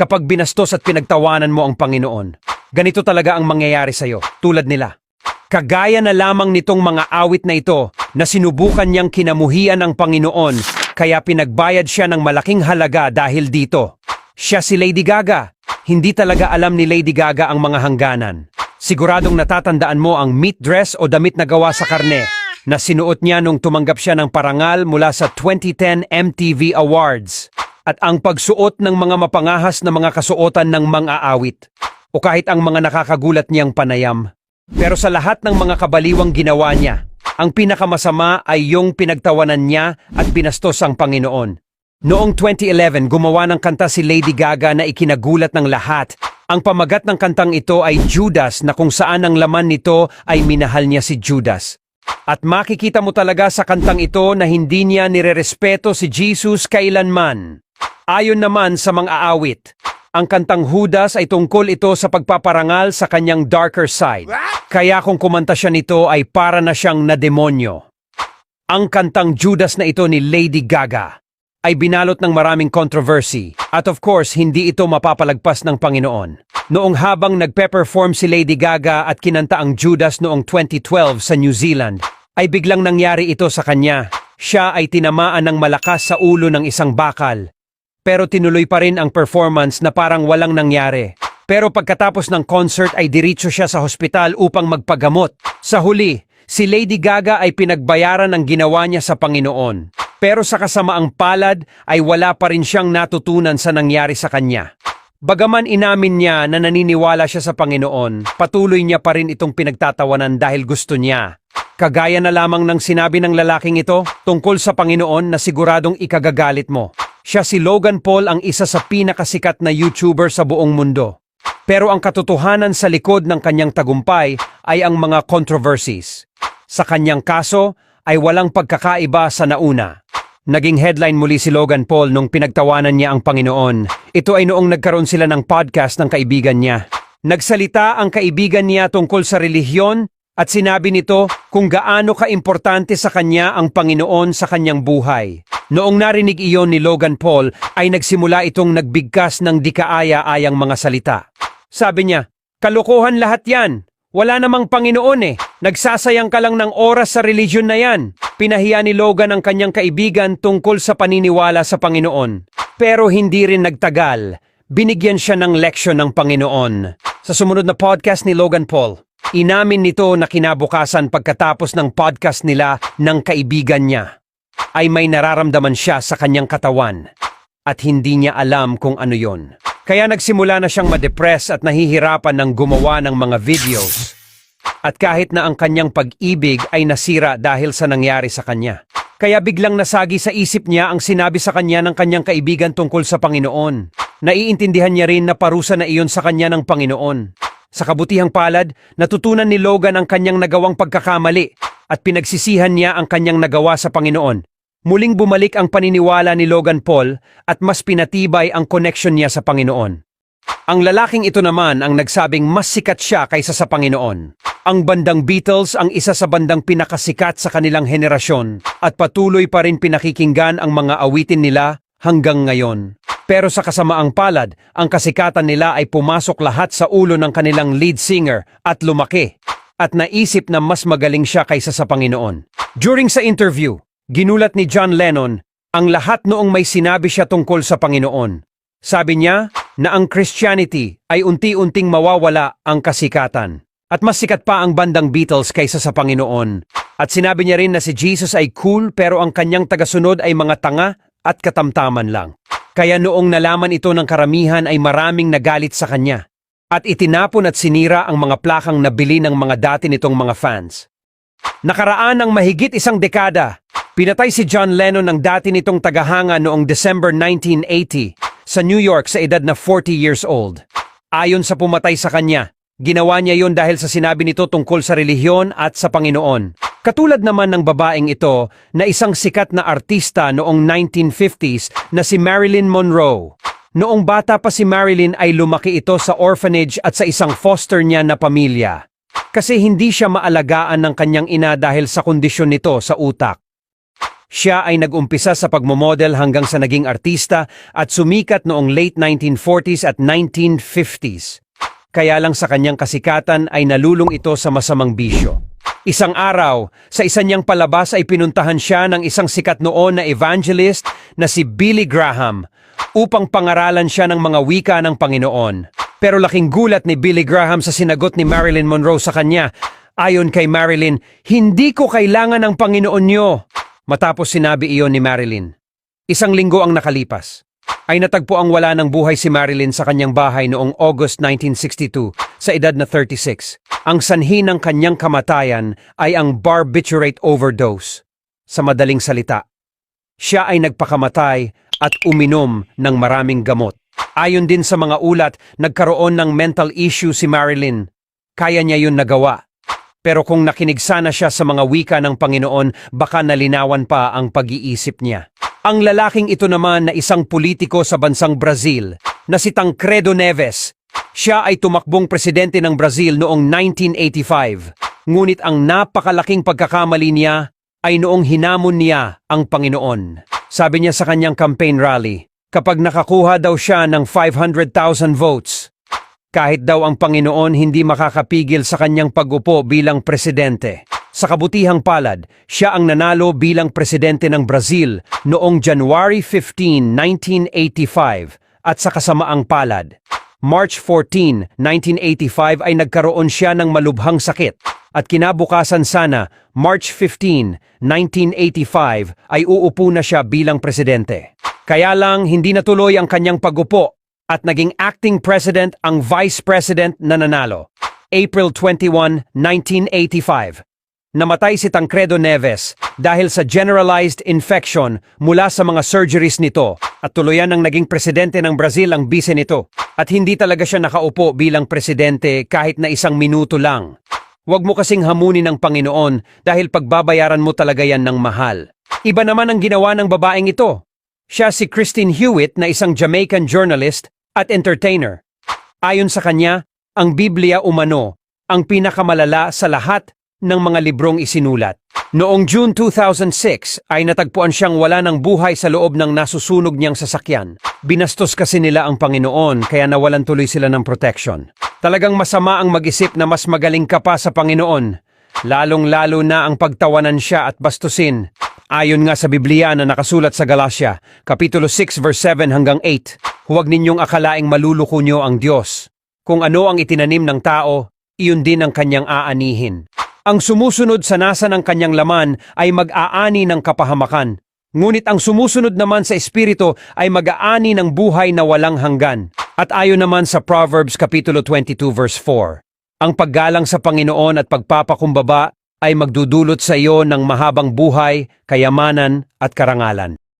kapag binastos at pinagtawanan mo ang Panginoon. Ganito talaga ang mangyayari sa'yo, tulad nila. Kagaya na lamang nitong mga awit na ito na sinubukan niyang kinamuhian ang Panginoon kaya pinagbayad siya ng malaking halaga dahil dito. Siya si Lady Gaga. Hindi talaga alam ni Lady Gaga ang mga hangganan. Siguradong natatandaan mo ang meat dress o damit na gawa sa karne na sinuot niya nung tumanggap siya ng parangal mula sa 2010 MTV Awards at ang pagsuot ng mga mapangahas na mga kasuotan ng mga awit o kahit ang mga nakakagulat niyang panayam. Pero sa lahat ng mga kabaliwang ginawa niya, ang pinakamasama ay yung pinagtawanan niya at binastos ang Panginoon. Noong 2011, gumawa ng kanta si Lady Gaga na ikinagulat ng lahat. Ang pamagat ng kantang ito ay Judas na kung saan ang laman nito ay minahal niya si Judas. At makikita mo talaga sa kantang ito na hindi niya nirerespeto si Jesus kailanman. Ayon naman sa mga awit, ang kantang Judas ay tungkol ito sa pagpaparangal sa kanyang darker side. Kaya kung kumanta siya nito ay para na siyang nademonyo. Ang kantang Judas na ito ni Lady Gaga ay binalot ng maraming controversy at of course hindi ito mapapalagpas ng Panginoon. Noong habang nagpe-perform si Lady Gaga at kinanta ang Judas noong 2012 sa New Zealand, ay biglang nangyari ito sa kanya. Siya ay tinamaan ng malakas sa ulo ng isang bakal. Pero tinuloy pa rin ang performance na parang walang nangyari. Pero pagkatapos ng concert ay diretso siya sa hospital upang magpagamot. Sa huli, si Lady Gaga ay pinagbayaran ang ginawa niya sa Panginoon. Pero sa kasamaang palad ay wala pa rin siyang natutunan sa nangyari sa kanya. Bagaman inamin niya na naniniwala siya sa Panginoon, patuloy niya pa rin itong pinagtatawanan dahil gusto niya. Kagaya na lamang ng sinabi ng lalaking ito tungkol sa Panginoon na siguradong ikagagalit mo. Siya si Logan Paul ang isa sa pinakasikat na YouTuber sa buong mundo. Pero ang katotohanan sa likod ng kanyang tagumpay ay ang mga controversies. Sa kanyang kaso ay walang pagkakaiba sa nauna. Naging headline muli si Logan Paul nung pinagtawanan niya ang Panginoon. Ito ay noong nagkaroon sila ng podcast ng kaibigan niya. Nagsalita ang kaibigan niya tungkol sa relihiyon at sinabi nito kung gaano kaimportante sa kanya ang Panginoon sa kanyang buhay. Noong narinig iyon ni Logan Paul ay nagsimula itong nagbigkas ng di kaaya-ayang mga salita. Sabi niya, kalokohan lahat yan. Wala namang Panginoon eh. Nagsasayang ka lang ng oras sa religion na yan. Pinahiya ni Logan ang kanyang kaibigan tungkol sa paniniwala sa Panginoon. Pero hindi rin nagtagal. Binigyan siya ng leksyon ng Panginoon. Sa sumunod na podcast ni Logan Paul, inamin nito na kinabukasan pagkatapos ng podcast nila ng kaibigan niya, ay may nararamdaman siya sa kanyang katawan at hindi niya alam kung ano yon. Kaya nagsimula na siyang madepress at nahihirapan ng gumawa ng mga videos. At kahit na ang kanyang pag-ibig ay nasira dahil sa nangyari sa kanya. Kaya biglang nasagi sa isip niya ang sinabi sa kanya ng kanyang kaibigan tungkol sa Panginoon. Naiintindihan niya rin na parusa na iyon sa kanya ng Panginoon. Sa kabutihang palad, natutunan ni Logan ang kanyang nagawang pagkakamali at pinagsisihan niya ang kanyang nagawa sa Panginoon. Muling bumalik ang paniniwala ni Logan Paul at mas pinatibay ang connection niya sa Panginoon. Ang lalaking ito naman ang nagsabing mas sikat siya kaysa sa Panginoon. Ang bandang Beatles ang isa sa bandang pinakasikat sa kanilang henerasyon at patuloy pa rin pinakikinggan ang mga awitin nila hanggang ngayon. Pero sa kasamaang palad, ang kasikatan nila ay pumasok lahat sa ulo ng kanilang lead singer at lumaki at naisip na mas magaling siya kaysa sa Panginoon. During sa interview, ginulat ni John Lennon ang lahat noong may sinabi siya tungkol sa Panginoon. Sabi niya na ang Christianity ay unti-unting mawawala ang kasikatan. At mas sikat pa ang bandang Beatles kaysa sa Panginoon. At sinabi niya rin na si Jesus ay cool pero ang kanyang tagasunod ay mga tanga at katamtaman lang. Kaya noong nalaman ito ng karamihan ay maraming nagalit sa kanya. At itinapon at sinira ang mga plakang nabili ng mga dati nitong mga fans. Nakaraan ng mahigit isang dekada, pinatay si John Lennon ng dati nitong tagahanga noong December 1980 sa New York sa edad na 40 years old. Ayon sa pumatay sa kanya, ginawa niya yon dahil sa sinabi nito tungkol sa relihiyon at sa Panginoon. Katulad naman ng babaeng ito na isang sikat na artista noong 1950s na si Marilyn Monroe. Noong bata pa si Marilyn ay lumaki ito sa orphanage at sa isang foster niya na pamilya. Kasi hindi siya maalagaan ng kanyang ina dahil sa kondisyon nito sa utak. Siya ay nag-umpisa sa pagmomodel hanggang sa naging artista at sumikat noong late 1940s at 1950s. Kaya lang sa kanyang kasikatan ay nalulong ito sa masamang bisyo. Isang araw, sa isa niyang palabas ay pinuntahan siya ng isang sikat noon na evangelist na si Billy Graham upang pangaralan siya ng mga wika ng Panginoon. Pero laking gulat ni Billy Graham sa sinagot ni Marilyn Monroe sa kanya. Ayon kay Marilyn, hindi ko kailangan ng Panginoon niyo. Matapos sinabi iyon ni Marilyn. Isang linggo ang nakalipas. Ay natagpo ang wala ng buhay si Marilyn sa kanyang bahay noong August 1962 sa edad na 36. Ang sanhi ng kanyang kamatayan ay ang barbiturate overdose. Sa madaling salita, siya ay nagpakamatay at uminom ng maraming gamot. Ayon din sa mga ulat, nagkaroon ng mental issue si Marilyn. Kaya niya yun nagawa. Pero kung nakinig sana siya sa mga wika ng Panginoon, baka nalinawan pa ang pag-iisip niya. Ang lalaking ito naman na isang politiko sa bansang Brazil, na si Tancredo Neves. Siya ay tumakbong presidente ng Brazil noong 1985. Ngunit ang napakalaking pagkakamali niya ay noong hinamon niya ang Panginoon. Sabi niya sa kanyang campaign rally, kapag nakakuha daw siya ng 500,000 votes, kahit daw ang Panginoon hindi makakapigil sa kanyang pag-upo bilang presidente. Sa kabutihang palad, siya ang nanalo bilang presidente ng Brazil noong January 15, 1985 at sa kasamaang palad. March 14, 1985 ay nagkaroon siya ng malubhang sakit at kinabukasan sana, March 15, 1985 ay uupo na siya bilang presidente. Kaya lang hindi natuloy ang kanyang pagupo at naging acting president ang vice president na nanalo. April 21, 1985. Namatay si Tancredo Neves dahil sa generalized infection mula sa mga surgeries nito at tuluyan ang naging presidente ng Brazil ang bise nito. At hindi talaga siya nakaupo bilang presidente kahit na isang minuto lang. Huwag mo kasing hamunin ng Panginoon dahil pagbabayaran mo talaga yan ng mahal. Iba naman ang ginawa ng babaeng ito. Siya si Christine Hewitt na isang Jamaican journalist at entertainer. Ayon sa kanya, ang Biblia umano ang pinakamalala sa lahat ng mga librong isinulat. Noong June 2006 ay natagpuan siyang wala ng buhay sa loob ng nasusunog niyang sasakyan. Binastos kasi nila ang Panginoon kaya nawalan tuloy sila ng protection. Talagang masama ang mag-isip na mas magaling ka pa sa Panginoon. Lalong-lalo na ang pagtawanan siya at bastusin. Ayon nga sa Biblia na nakasulat sa Galatia, Kapitulo 6 verse 7 hanggang 8, huwag ninyong akalaing maluluko niyo ang Diyos. Kung ano ang itinanim ng tao, iyon din ang kanyang aanihin. Ang sumusunod sa nasa ng kanyang laman ay mag-aani ng kapahamakan. Ngunit ang sumusunod naman sa Espiritu ay mag-aani ng buhay na walang hanggan. At ayon naman sa Proverbs Kapitulo 22 verse 4, ang paggalang sa Panginoon at pagpapakumbaba ay magdudulot sa iyo ng mahabang buhay, kayamanan at karangalan.